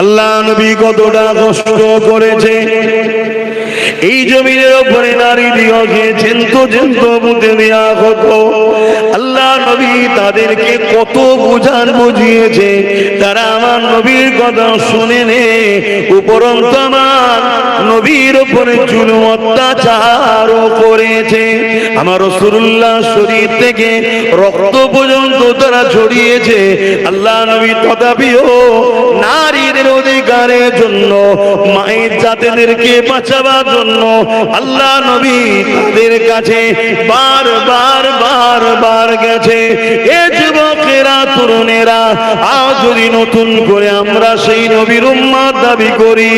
আল্লাহ নবী কতটা কষ্ট করেছে। এই জমিনের ওপরে নারী দিগকে চেন্ত চেন্ত বুঝে দেওয়া হতো। আল্লাহ নবী তাদেরকে কত বুঝান বুঝিয়েছে। তারা আমার নবীর কথা শুনে নে উপরন্ত আমার নবীর ওপরে চুল অত্যাচারও করেছে। আমার রসুল্লাহ শরীর থেকে রক্ত পর্যন্ত তারা ছড়িয়েছে। আল্লাহ নবী তথাপিও নারীদের অধিকারের জন্য, মায়ের জাতিদেরকে বাঁচাবার জন্য আল্লাহ নবী তাদের কাছে বার বার বার বার গেছে। এ যুবকেরা তরুণেরা, আজ যদি নতুন করে আমরা সেই নবীর উম্মাদ দাবি করি,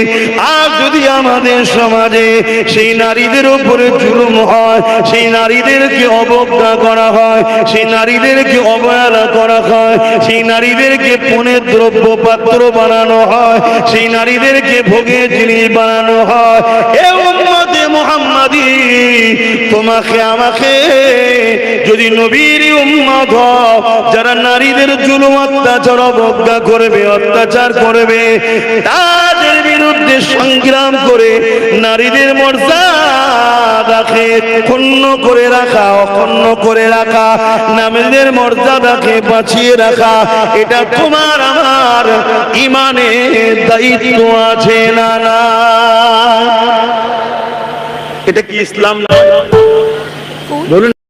আজ যদি আমাদের সমাজে সেই নারীদের উপরে জুলুম হয়, সেই নারীদেরকে অবজ্ঞা করা হয়, সেই নারীদেরকে অবহেলা করা হয়, সেই নারীদেরকে পুনের দ্রব্য পাত্র বানানো হয়, সেই নারীদেরকে ভোগের জিনিস বানানো হয় এ উম্মতে মুহাম্মাদি তোমাকে, আমাকে যদি নবীর উম্মত যারা নারীদের জুলুম, অত্যাচার, অবজ্ঞা করবে, অত্যাচার করবে, তাদের বিরুদ্ধে সংগ্রাম করে নারীদের মর্যাদাকে ক্ষুণ্ণ করে রাখা, অক্ষুণ্ণ করে রাখা, নারীদের মর্যাদাকে বাঁচিয়ে রাখা, এটা তোমার আমার ইমানের দায়িত্ব আছে না না? এটা কি ইসলাম না? 너는